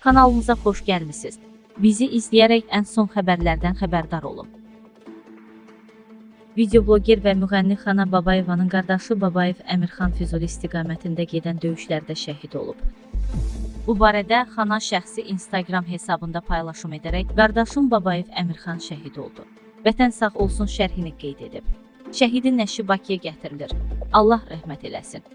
Kanalımıza xoş gəlmisiniz. Bizi izləyərək ən son xəbərlərdən xəbərdar olun. Videobloger və müğənni Xana Babayevanın qardaşı Babayev Əmirxan Füzuli istiqamətində gedən döyüşlərdə şəhid olub. Bu barədə Xana şəxsi Instagram hesabında paylaşım edərək qardaşım Babayev Əmirxan şəhid oldu. Vətən sağ olsun şərhini qeyd edib. Şəhidin nəşi Bakıya gətirilir. Allah rəhmət eləsin.